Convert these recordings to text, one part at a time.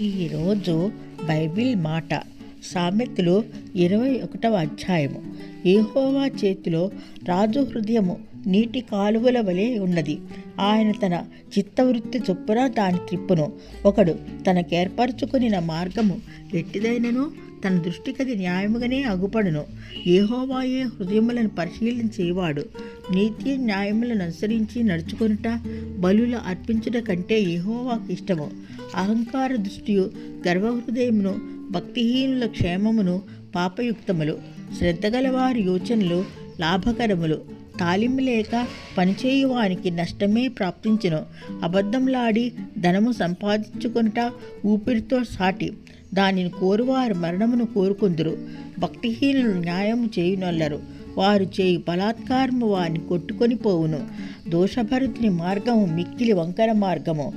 ఈరోజు బైబిల్ మాట. సామెతలు ఇరవై ఒకటవ అధ్యాయము. ఏహోవా చేతిలో రాజు హృదయము నీటి కాలువల వలె ఉన్నది. ఆయన తన చిత్తవృత్తి చొప్పున దాని త్రిప్పును ఒకడు తనకేర్పరచుకుని మార్గము ఎట్టిదైనను తన దృష్టికది న్యాయముగానే అగుపడును. ఏహోవాయే హృదయములను పరిశీలించేవాడు నీతి న్యాయములను అనుసరించి నడుచుకొనుట బలుల అర్పించుట కంటే ఏహోవాకు ఇష్టము. అహంకార దృష్టియు గర్వహృదయమును భక్తిహీనుల క్షేమమును పాపయుక్తములు శ్రద్ధగలవారి యోచనలు లాభకరములు. తాలింపు లేక పనిచేయువానికి నష్టమే ప్రాప్తించును. అబద్ధంలాడి ధనము సంపాదించుకుంట ఊపిరితో సాటి దానిని కోరువారు మరణమును కోరుకుందురు. భక్తిహీనులు న్యాయము చేయునొల్లరు. వారు చేయి బలాత్కారము వారిని కొట్టుకొని పోవును. దోషభరుతుని మార్గము మిక్కిలి వంకర మార్గము.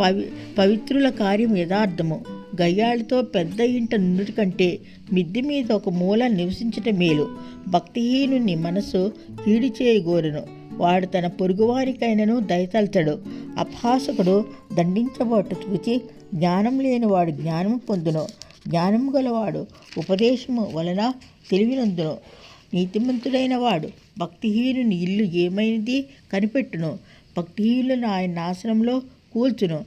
పవి పవిత్రుల కార్యం యథార్థము. గయ్యాళ్ళతో పెద్ద ఇంట నుండి కంటే మిద్ది మీద ఒక మూల నివసించట మేలు. భక్తిహీనుని మనసు కీడి చేయగోరును. వాడు తన పొరుగువారికైనను దయతల్చడు. అపహాసకుడు దండించబోట చూచి జ్ఞానం లేనివాడు జ్ఞానము పొందును. జ్ఞానము గలవాడు ఉపదేశము వలన తెలివినందును. నీతిమంతుడైన వాడు భక్తిహీనుని ఇల్లు ఏమైనది కనిపెట్టును. భక్తిహీనులను ఆయన నాశనంలో కూల్చును.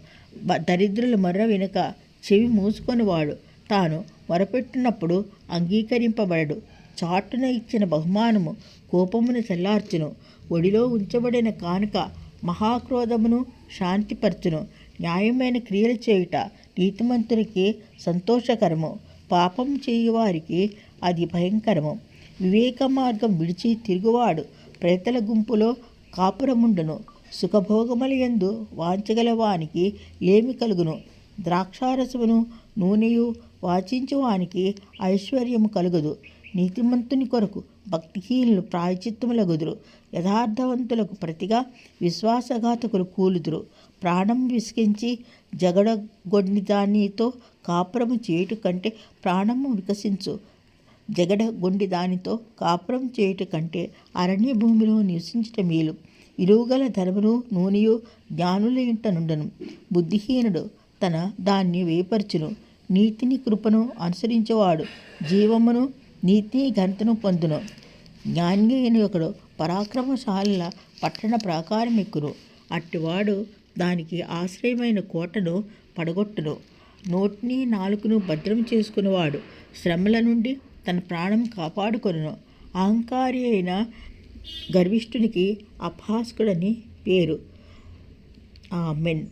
దరిద్రుల మర్ర వెనుక చెవి మూసుకొనివాడు. తాను మొరపెట్టినప్పుడు అంగీకరింపబడడు. చాటున ఇచ్చిన బహుమానము కోపమును చల్లార్చును. ఒడిలో ఉంచబడిన కానుక మహాక్రోధమును శాంతిపరచును. న్యాయమైన క్రియలు చేయుట నీతిమంతునికి సంతోషకరము. పాపం చేయువారికి అది భయంకరము. వివేక మార్గం విడిచి తిరుగువాడు ప్రేతల గుంపులో కాపురముండును. సుఖభోగములయందు వాంచగల వానికి ఏమి కలుగును? ద్రాక్షారసమును నూనెయు వాచించువానికి ఐశ్వర్యము కలుగదు. నీతిమంతుని కొరకు భక్తిహీనులు ప్రాయచిత్తములగుదురు యథార్థవంతులకు ప్రతిగా విశ్వాసఘాతకులు కూలుదురు. ప్రాణం విసిగించి జగడగొడ్ని దానితో కాపురము చేయుట కంటే ప్రాణము వికసించు. జగడగొండి దానితో కాపురం చేయుట కంటే అరణ్య భూమిలో నివసించటం మేలు. ఇరువుగల ధర్మను నూనెయు జ్ఞానుల ఇంట నుండను. బుద్ధిహీనుడు తన దాన్ని వేపర్చును. నీతిని కృపను అనుసరించేవాడు. జీవమును నీతి ఘనతను పొందును. జ్ఞాని ఒకడు పరాక్రమశాల పట్టణ ప్రాకారం ఎక్కును. అట్టివాడు దానికి ఆశ్రయమైన కోటను పడగొట్టును. నోటిని నాలుకను భద్రం చేసుకునేవాడు. శ్రమల నుండి తన ప్రాణం కాపాడుకొనును. అహంకారి అయిన గర్విష్ఠునికి అభాస్కుడని పేరు. ఆమెన్.